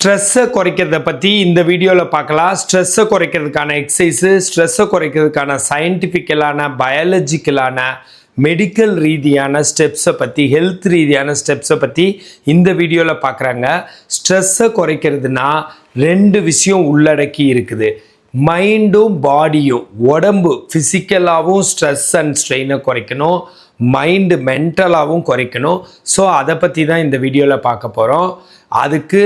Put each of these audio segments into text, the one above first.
ஸ்ட்ரெஸ்ஸை குறைக்கிறத பற்றி இந்த வீடியோவில் பார்க்கலாம். ஸ்ட்ரெஸ்ஸை குறைக்கிறதுக்கான எக்ஸசைஸு ஸ்ட்ரெஸ்ஸை குறைக்கிறதுக்கான சயின்டிஃபிக்கலான பயாலஜிக்கலான மெடிக்கல் ரீதியான ஸ்டெப்ஸை பற்றி ஹெல்த் ரீதியான ஸ்டெப்ஸை பற்றி இந்த வீடியோவில் பார்க்குறாங்க. ஸ்ட்ரெஸ்ஸை குறைக்கிறதுனா ரெண்டு விஷயம் உள்ளடக்கி இருக்குது. மைண்டும் பாடியும் உடம்பு ஃபிசிக்கலாகவும் ஸ்ட்ரெஸ் அண்ட் ஸ்ட்ரெயினை குறைக்கணும். மைண்டு மென்டலாகவும் குறைக்கணும். ஸோ அதை பற்றி தான் இந்த வீடியோவில் பார்க்க போகிறோம் அதுக்கு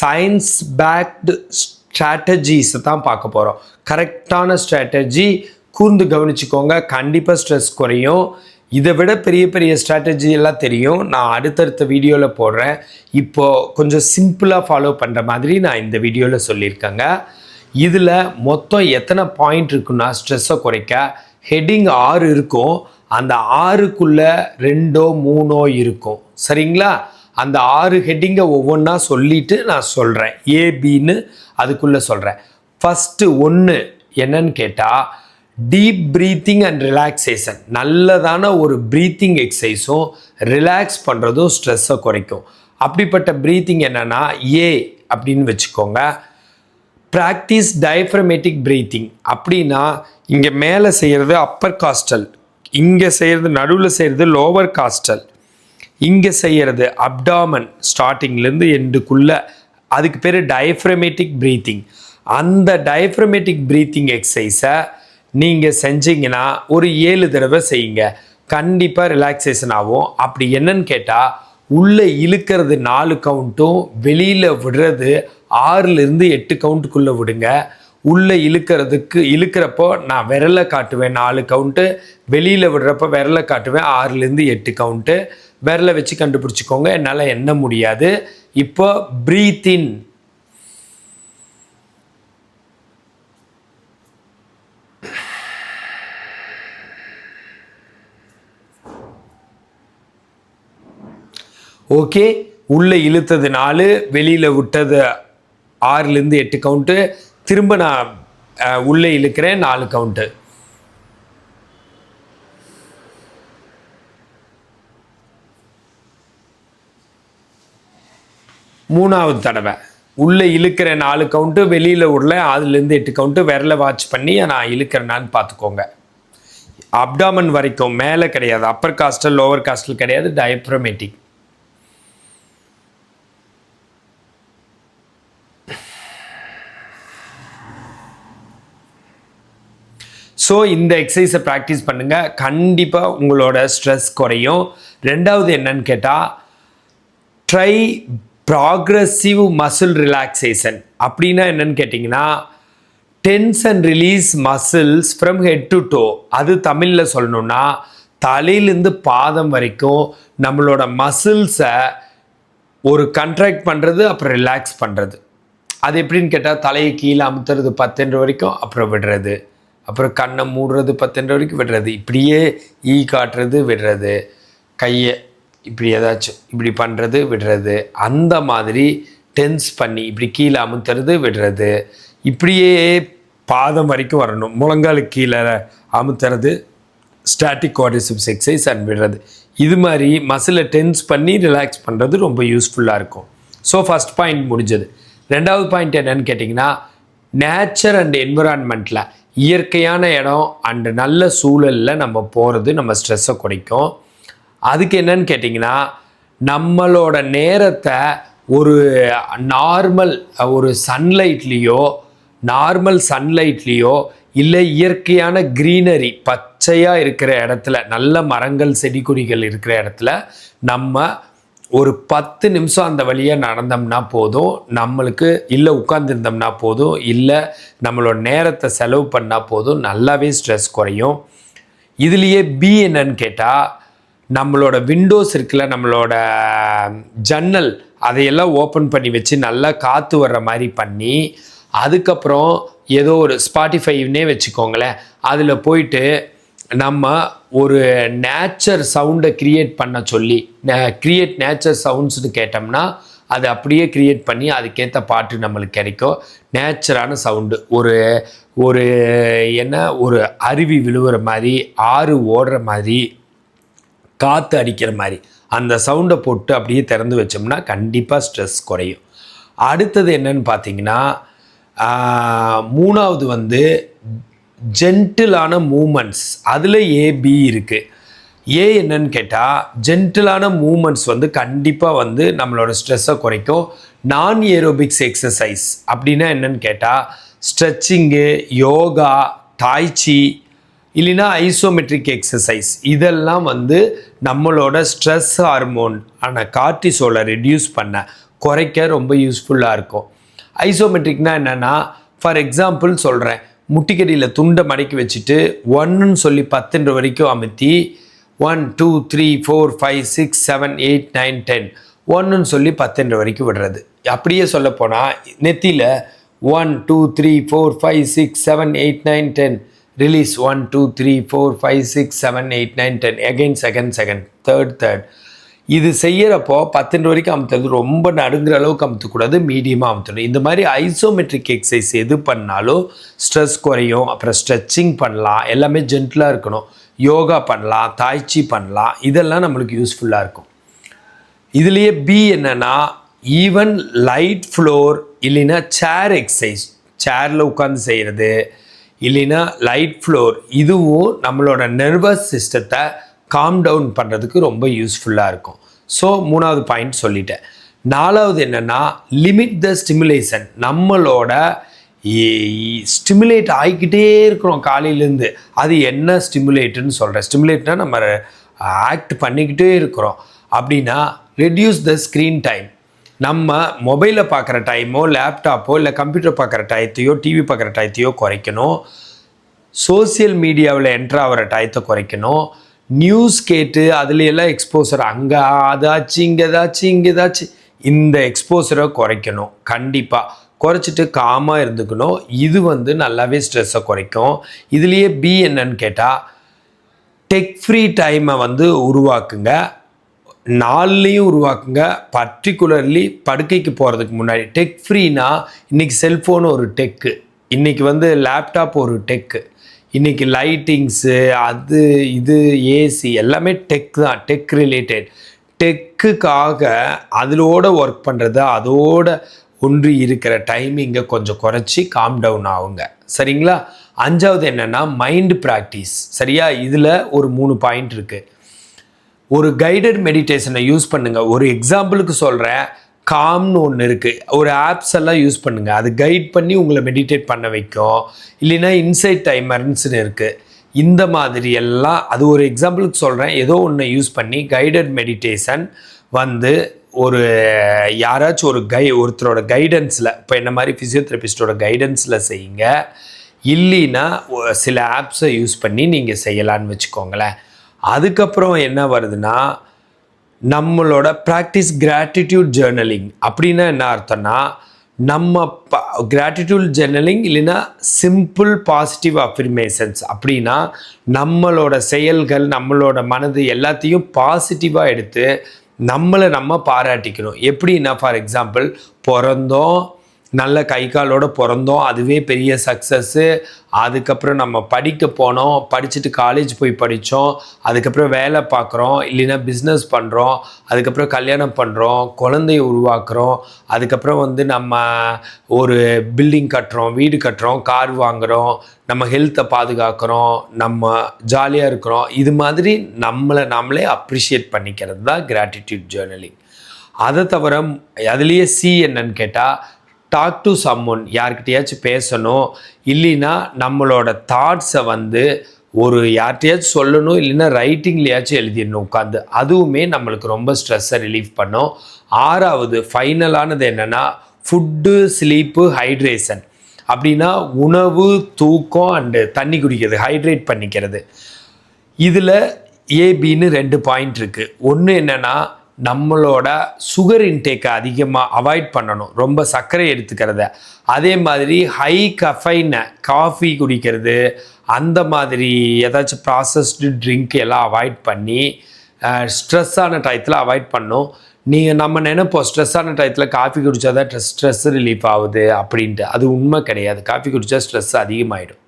சயின்ஸ் பேக்டு ஸ்ட்ராட்டஜிஸை தான் பார்க்க போகிறோம் கரெக்டான ஸ்ட்ராட்டஜி கூர்ந்து கவனிச்சுக்கோங்க. கண்டிப்பாக ஸ்ட்ரெஸ் குறையும். இதை விட பெரிய பெரிய ஸ்ட்ராட்டஜி எல்லாம் தெரியும். நான் அடுத்தடுத்த வீடியோவில் போடுறேன். இப்போது கொஞ்சம் சிம்பிளாக ஃபாலோ பண்ணுற மாதிரி நான் இந்த வீடியோவில் சொல்லியிருக்கேங்க. இதில் மொத்தம் எத்தனை பாயிண்ட் இருக்குன்னா ஸ்ட்ரெஸ்ஸை குறைக்க? ஹெட்டிங் ஆறு இருக்கும். அந்த ஆறுக்குள்ளே ரெண்டோ மூணோ இருக்கும். சரிங்களா? அந்த ஆறு ஹெட்டிங்கை ஒவ்வொன்றா சொல்லிட்டு நான் சொல்கிறேன் ஏபின்னு அதுக்குள்ளே சொல்கிறேன் ஃபஸ்ட்டு ஒன்று என்னன்னு கேட்டால் டீப் ப்ரீத்திங் அண்ட் ரிலாக்ஸேஷன் நல்லதான ஒரு ப்ரீத்திங் எக்ஸசைஸும் ரிலாக்ஸ் பண்ணுறதும் ஸ்ட்ரெஸ்ஸை குறைக்கும். அப்படிப்பட்ட ப்ரீத்திங் என்னென்னா ஏ அப்படின்னு வச்சுக்கோங்க. ப்ராக்டிஸ் டயஃப்ரமேட்டிக் ப்ரீத்திங் அப்படின்னா இங்கே மேலே செய்கிறது அப்பர் காஸ்டல் இங்கே செய்கிறது நடுவில் செய்கிறது லோவர் காஸ்டல் இங்கே செய்கிறது அப்டாமன் ஸ்டார்டிங்லேருந்து எண்டுக்குள்ளே அதுக்கு பேர் டயஃப்ரமேட்டிக் ப்ரீத்திங் அந்த டயஃப்ரமேட்டிக் ப்ரீத்திங் எக்ஸசைஸை நீங்கள் செஞ்சீங்கன்னா ஒரு ஏழு தடவை செய்யுங்க. கண்டிப்பாக ரிலாக்ஸேஷன் ஆகும். அப்படி என்னன்னு கேட்டால் உள்ளே இழுக்கிறது நாலு கவுண்ட்டும் வெளியில் விடுறது ஆறுலேருந்து எட்டு கவுண்ட்டுக்குள்ளே விடுங்க. உள்ளே இழுக்கிறதுக்கு இழுக்கிறப்போ நான் விரலை காட்டுவேன் நாலு கவுண்ட்டு வெளியில் விடுறப்போ விரலை காட்டுவேன் ஆறுலேருந்து எட்டு கவுண்ட்டு விரலை வச்சு கண்டுபிடிச்சிக்கோங்க என்னால் எண்ண முடியாது. இப்போ ப்ரீத் இன் ஓகே உள்ளே இழுத்தது நாலு வெளியில் விட்டது ஆறுலேருந்து எட்டு கவுண்ட்டு திரும்ப நான் உள்ளே இழுக்கிறேன். நாலு கவுண்ட்டு மூணாவது தடவை. உள்ளே இழுக்கிற நாலு கவுண்ட்டு வெளியில் உள்ள அதுலேருந்து எட்டு கவுண்ட்டு விரல வாட்ச் பண்ணி நான் இழுக்கிறேனான்னு பார்த்துக்கோங்க. அப்டாமன் வரைக்கும் மேலே கிடையாது. அப்பர் காஸ்டல் லோவர் காஸ்டல் கிடையாது. டயப்ரமேட்டிக் ஸோ இந்த எக்ஸசைஸை ப்ராக்டிஸ் பண்ணுங்கள் கண்டிப்பாக உங்களோட ஸ்ட்ரெஸ் குறையும். ரெண்டாவது என்னன்னு கேட்டால் ட்ரை ப்ராக்ரஸிவ் மசில் ரிலாக்ஸேஷன் அப்படின்னா என்னன்னு கேட்டிங்கன்னா tense and release muscles from head to toe அது தமிழில் சொல்லணுன்னா தலையிலேருந்து பாதம் வரைக்கும் நம்மளோட மசில்ஸை ஒரு கண்ட்ராக்ட் பண்ணுறது அப்புறம் ரிலாக்ஸ் பண்ணுறது அது எப்படின்னு கேட்டால் தலையை கீழே அமுத்துறது பத்துன்ற வரைக்கும் அப்புறம் விடுறது. அப்புறம் கண்ணை மூடுறது பத்தெண்டு வரைக்கும் விடுறது. இப்படியே ஈ காட்டுறது விடுறது. கையை இப்படி ஏதாச்சும் இப்படி பண்ணுறது விடுறது. அந்த மாதிரி டென்ஸ் பண்ணி இப்படி கீழே அமுத்துறது விடுறது. இப்படியே பாதம் வரைக்கும் வரணும். முழங்காலுக்கு கீழே அமுத்துறது ஸ்டாட்டிக் குவாட்ரிசிப்ஸ் எக்ஸசைஸ் அண்ட் விடுறது. இது மாதிரி மசிலை டென்ஸ் பண்ணி ரிலாக்ஸ் பண்ணுறது ரொம்ப யூஸ்ஃபுல்லாக இருக்கும். ஸோ ஃபஸ்ட் பாயிண்ட் முடிஞ்சது. ரெண்டாவது பாயிண்ட் என்னென்னு கேட்டிங்கன்னா நேச்சர் அண்ட் என்விரான்மெண்ட்டில் இயற்கையான இடம் அண்டு நல்ல சூழலில் நம்ம போகிறது நம்ம ஸ்ட்ரெஸ்ஸை குறைக்கும். அதுக்கு என்னன்னு கேட்டிங்கன்னா நம்மளோட நேரத்தை ஒரு நார்மல் ஒரு சன்லைட்லேயோ நார்மல் சன்லைட்லேயோ இல்லை இயற்கையான க்ரீனரி பச்சையாக இருக்கிற இடத்துல நல்ல மரங்கள் செடி கொடிகள் இருக்கிற இடத்துல நம்ம ஒரு பத்து நிமிஷம் அந்த வழியாக நடந்தோம்னா போதும். நம்மளுக்கு இல்லை உட்காந்துருந்தோம்னா போதும். இல்லை நம்மளோட நேரத்தை செலவு பண்ணால் போதும். நல்லாவே ஸ்ட்ரெஸ் குறையும். இதுலேயே பி என்னன்னு கேட்டால் நம்மளோட விண்டோஸ் இருக்குல்ல நம்மளோட ஜன்னல் அதையெல்லாம் ஓப்பன் பண்ணி வச்சு நல்லா காற்று வர்ற மாதிரி பண்ணி அதுக்கப்புறம் ஏதோ ஒரு ஸ்பாட்டிஃபைவ்னே வச்சுக்கோங்களேன். அதில் போயிட்டு நம்ம ஒரு நேச்சர் சவுண்டை க்ரியேட் பண்ண சொல்லி க்ரியேட் நேச்சர் சவுண்ட்ஸ்னு கேட்டோம்னா அது அப்படியே க்ரியேட் பண்ணி அதுக்கேற்ற பாட்டு நம்மளுக்கு கிடைக்கும். நேச்சரான சவுண்டு ஒரு ஒரு என்ன ஒரு அருவி விழுவுற மாதிரி ஆறு ஓடுற மாதிரி காற்று அடிக்கிற மாதிரி அந்த சவுண்டை போட்டு அப்படியே திறந்து வச்சோம்னா கண்டிப்பாக ஸ்ட்ரெஸ் குறையும். அடுத்தது என்னன்னு பார்த்தீங்கன்னா மூணாவது வந்து ஜென்டிலான மூமெண்ட்ஸ் அதில் ஏபி இருக்குது ஏ என்னன்னு கேட்டால் ஜென்டிலான மூமெண்ட்ஸ் வந்து கண்டிப்பாக வந்து நம்மளோட ஸ்ட்ரெஸ்ஸை குறைக்கும். நான் ஏரோபிக்ஸ் எக்ஸசைஸ் அப்படின்னா என்னன்னு கேட்டால் ஸ்ட்ரெச்சிங்கு யோகா தாய்ச்சி இல்லைன்னா ஐசோமெட்ரிக் எக்ஸசைஸ் இதெல்லாம் வந்து நம்மளோட ஸ்ட்ரெஸ் ஹார்மோன் ஆன கார்டிசோலை ரெடியூஸ் பண்ண குறைக்க ரொம்ப யூஸ்ஃபுல்லாக இருக்கும். ஐசோமெட்ரிக்னால் என்னென்னா ஃபார் எக்ஸாம்பிள் சொல்கிறேன் முட்டிக்கடியில் துண்டை மடக்கி வச்சுட்டு ஒன்றுன்னு சொல்லி பத்துன்ற வரைக்கும் அமுத்தி one two three four five six seven eight nine ten ஒன்றுன்னு சொல்லி பத்துன்ற வரைக்கும் விடுறது. அப்படியே சொல்ல போனால் நெத்தியில் one two three four five six seven eight nine ten release one two three four five six seven eight nine ten again second second third third இது செய்யறப்போ பத்துன்ற வரைக்கும் அமுத்துறது ரொம்ப நடுங்கிற அளவுக்கு அமுத்தக்கூடாது மீடியமாக அமுத்தணும். இந்த மாதிரி ஐசோமெட்ரிக் எக்ஸசைஸ் எது பண்ணாலும் ஸ்ட்ரெஸ் குறையும் அப்புறம் ஸ்ட்ரெச்சிங் பண்ணலாம் எல்லாமே ஜென்டிலாக இருக்கணும். யோகா பண்ணலாம் தாய்ச்சி பண்ணலாம் இதெல்லாம் நம்மளுக்கு யூஸ்ஃபுல்லாக இருக்கும். இதுலேயே பி என்னென்னா ஈவன் லைட் ஃப்ளோர் இல்லைன்னா சேர் எக்ஸசைஸ் சேரில் உட்காந்து செய்கிறது இல்லைன்னா லைட் ஃப்ளோர் இதுவும் நம்மளோட நர்வஸ் சிஸ்டத்தை காம் டவுன் பண்ணுறதுக்கு ரொம்ப யூஸ்ஃபுல்லாக இருக்கும். ஸோ மூணாவது பாயிண்ட் சொல்லிட்டேன். நாலாவது என்னென்னா லிமிட் த ஸ்டிமுலேஷன் நம்மளோட ஸ்டிமுலேட் ஆகிக்கிட்டே இருக்கிறோம் காலையிலேருந்து. அது என்ன ஸ்டிமுலேட்டுன்னு சொல்கிறேன் ஸ்டிமுலேட்னா நம்ம ஆக்ட் பண்ணிக்கிட்டே இருக்கிறோம். அப்படின்னா ரெடியூஸ் த ஸ்க்ரீன் டைம் நம்ம மொபைலில் பார்க்குற டைமோ லேப்டாப்போ இல்லை கம்ப்யூட்டர் பார்க்குற டயத்தையோ டிவி பார்க்குற டயத்தையோ குறைக்கணும். சோசியல் மீடியாவில் என்ட்ரு ஆகிற டயத்தை குறைக்கணும். நியூஸ் கேட்டு அதுலையெல்லாம் எக்ஸ்போசர் அங்கே அதாச்சு இங்கே ஏதாச்சும் இங்கே ஏதாச்சும் இந்த எக்ஸ்போசரை குறைக்கணும். கண்டிப்பாக குறைச்சிட்டு காமாக இருந்துக்கணும். இது வந்து நல்லாவே ஸ்ட்ரெஸ்ஸை குறைக்கும். இதுலேயே பி என்னன்னு கேட்டால் டெக் ஃப்ரீ டைமை வந்து உருவாக்குங்க. நாள்லேயும் உருவாக்குங்க. பர்டிகுலர்லி படுக்கைக்கு போகிறதுக்கு முன்னாடி. டெக் ஃப்ரீனா இன்றைக்கி செல்ஃபோன் ஒரு டெக்கு இன்றைக்கி வந்து லேப்டாப் ஒரு டெக்கு இன்றைக்கி லைட்டிங்ஸு அது இது ஏசி எல்லாமே டெக் தான் டெக் ரிலேட்டட் டெக்குக்காக அதிலோட ஒர்க் பண்ணுறது அதோட ஒன்று இருக்கிற டைமிங்கை கொஞ்சம் குறைச்சி காம் டவுன் ஆகுங்க. சரிங்களா? அஞ்சாவது என்னென்னா மைண்ட் ப்ராக்டிஸ் சரியா? இதில் ஒரு மூணு பாயிண்ட் இருக்குது ஒரு கைடட் மெடிடேஷனை யூஸ் பண்ணுங்கள் ஒரு எக்ஸாம்பிளுக்கு சொல்கிறேன் காம்னு ஒன்று இருக்குது ஒரு ஆப்ஸ் எல்லாம் யூஸ் பண்ணுங்கள் அது கைட் பண்ணி உங்களை மெடிடேட் பண்ண வைக்கும். இல்லைன்னா இன்சைட் டைமர்ஸ்னு இருக்குது இந்த மாதிரி எல்லாம் அது ஒரு எக்ஸாம்பிளுக்கு சொல்கிறேன் ஏதோ ஒன்று யூஸ் பண்ணி கைடட் மெடிடேஷன் வந்து ஒரு யாராச்சும் ஒரு கை ஒருத்தரோட கைடன்ஸில் இப்போ என்ன மாதிரி ஃபிசியோதெரபிஸ்டோட கைடன்ஸில் செய்யுங்க. இல்லைன்னா சில ஆப்ஸை யூஸ் பண்ணி நீங்கள் செய்யலான்னு வச்சுக்கோங்களேன். அதுக்கப்புறம் என்ன வருதுன்னா நம்மளோட ப்ராக்டிஸ் கிராட்டிடியூட் ஜேர்னலிங் அப்படின்னா என்ன அர்த்தம்னா நம்ம கிராட்டிடியூட் ஜேர்னலிங் இல்லைன்னா சிம்பிள் பாசிட்டிவ் அஃபிர்மேஷன்ஸ் அப்படின்னா நம்மளோட செயல்கள் நம்மளோட மனது எல்லாத்தையும் பாசிட்டிவாக எடுத்து நம்மளை நம்ம பாராட்டிக்கணும். எப்படின்னா ஃபார் எக்ஸாம்பிள் பிறந்தோம் நல்ல கை காலோடு பிறந்தோம். அதுவே பெரிய சக்ஸஸ்ஸு அதுக்கப்புறம் நம்ம படிக்க போனோம். படிச்சுட்டு காலேஜ் போய் படித்தோம் அதுக்கப்புறம் வேலை பார்க்குறோம். இல்லைன்னா பிஸ்னஸ் பண்ணுறோம் அதுக்கப்புறம் கல்யாணம் பண்ணுறோம் குழந்தைய உருவாக்குறோம். அதுக்கப்புறம் வந்து நம்ம ஒரு பில்டிங் கட்டுறோம். வீடு கட்டுறோம். கார் வாங்குகிறோம் நம்ம ஹெல்த்தை பாதுகாக்கிறோம். நம்ம ஜாலியாக இருக்கிறோம். இது மாதிரி நம்மளை நம்மளே அப்ரிஷியேட் பண்ணிக்கிறது தான் கிராட்டிடியூட் ஜேர்னலிங் அதை தவிர அதுலேயே சி என்னன்னு கேட்டால் டாக் டு ஒன் யார்கிட்டயாச்சும் பேசணும் இல்லைன்னா நம்மளோட தாட்ஸை வந்து ஒரு யார்கிட்டயாச்சும் சொல்லணும் இல்லைன்னா ரைட்டிங்லையாச்சும் எழுதிடணும் உட்காந்து அதுவுமே நம்மளுக்கு ரொம்ப ஸ்ட்ரெஸ்ஸை ரிலீஃப் பண்ணும். ஆறாவது ஃபைனலானது என்னென்னா ஃபுட்டு ஸ்லீப்பு ஹைட்ரேஷன் அப்படின்னா உணவு தூக்கம் அண்டு தண்ணி குடிக்கிறது ஹைட்ரேட் பண்ணிக்கிறது. இதில் ஏபின்னு ரெண்டு பாயிண்ட் இருக்குது ஒன்று என்னென்னா நம்மளோட சுகர் இன்டேக்கை அதிகமாக அவாய்ட் பண்ணணும். ரொம்ப சர்க்கரை எடுத்துக்கிறத. அதே மாதிரி ஹை கஃபைனை காஃபி குடிக்கிறது அந்த மாதிரி ஏதாச்சும் ப்ராசஸ்டு ட்ரிங்க் எல்லாம் அவாய்ட் பண்ணி ஸ்ட்ரெஸ்ஸான டயத்தில் அவாய்ட் பண்ணும் நீங்கள் நம்ம நினைப்போம் ஸ்ட்ரெஸ்ஸான டயத்தில் காஃபி குடித்தா தான் ஸ்ட்ரெஸ் ரிலீஃப் ஆகுது அப்படின்ட்டு. அது உண்மை கிடையாது. காஃபி குடித்தா ஸ்ட்ரெஸ் அதிகமாகிடும்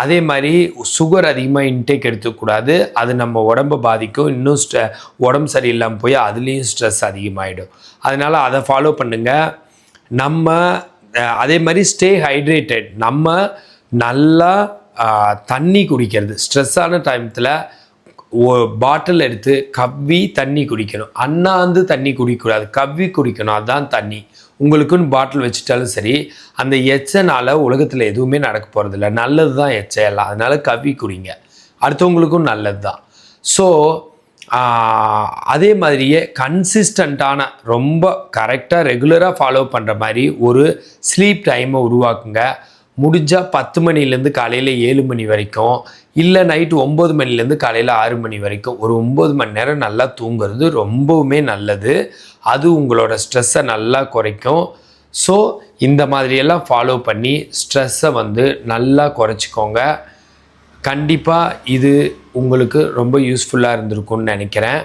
அதே மாதிரி சுகர் அதிகமாக இன்டேக் எடுத்துக்கூடாது அது நம்ம உடம்பை பாதிக்கும். இன்னும் ஸ்ட்ரெ உடம்பு சரியில்லாமல் போய் அதுலேயும் ஸ்ட்ரெஸ் அதிகமாகிடும் அதனால் அதை ஃபாலோ பண்ணுங்கள் நம்ம அதே மாதிரி ஸ்டே ஹைட்ரேட்டட் நம்ம நல்லா தண்ணி குடிக்கிறது. ஸ்ட்ரெஸ்ஸான டைமத்தில் பாட்டில் எடுத்து கவ்வி தண்ணி குடிக்கணும். அண்ணாந்து தண்ணி குடிக்கக்கூடாது கவ்வி குடிக்கணும். அதுதான் தண்ணி. உங்களுக்குன்னு பாட்டில் வச்சுட்டாலும் சரி அந்த எச்சனால் உலகத்தில் எதுவுமே நடக்க போகிறதில்ல நல்லது தான் எச்சை எல்லாம். அதனால் கவ்வி குடிங்க. அடுத்தவங்களுக்கும் நல்லது தான் ஸோ அதே மாதிரியே கன்சிஸ்டண்ட்டான ரொம்ப கரெக்டாக ரெகுலராக ஃபாலோ பண்ணுற மாதிரி ஒரு ஸ்லீப் டைமை உருவாக்குங்க. முடிஞ்சால் பத்து மணிலேருந்து காலையில் ஏழு மணி வரைக்கும் இல்லை நைட்டு ஒம்பது மணிலேருந்து காலையில் ஆறு மணி வரைக்கும் ஒரு ஒம்பது மணி நேரம் நல்லா தூங்குறது ரொம்பவுமே நல்லது. அது உங்களோட ஸ்ட்ரெஸ்ஸை நல்லா குறைக்கும். ஸோ இந்த மாதிரியெல்லாம் ஃபாலோ பண்ணி ஸ்ட்ரெஸ்ஸை வந்து நல்லா குறைச்சிக்கோங்க. கண்டிப்பாக இது உங்களுக்கு ரொம்ப யூஸ்ஃபுல்லாக இருந்திருக்கும்னு நினைக்கிறேன்.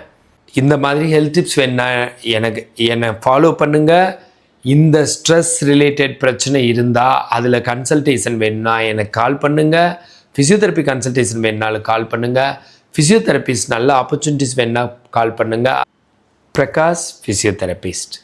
இந்த மாதிரி ஹெல்த் டிப்ஸ் வேணா எனக்கு என்னை ஃபாலோ பண்ணுங்கள் இந்த ஸ்ட்ரெஸ் ரிலேட்டட் பிரச்சனை இருந்தால் அதில் கன்சல்டேஷன் வேணும்னா எனக்கு கால் பண்ணுங்கள் ஃபிசியோதெரப்பி கன்சல்டேஷன் வேணுனாலும் கால் பண்ணுங்கள் ஃபிசியோதெரபிஸ்ட் நல்ல ஆப்பர்ச்சுனிட்டிஸ் வேணுன்னா கால் பண்ணுங்கள் பிரகாஷ் ஃபிசியோதெரபிஸ்ட்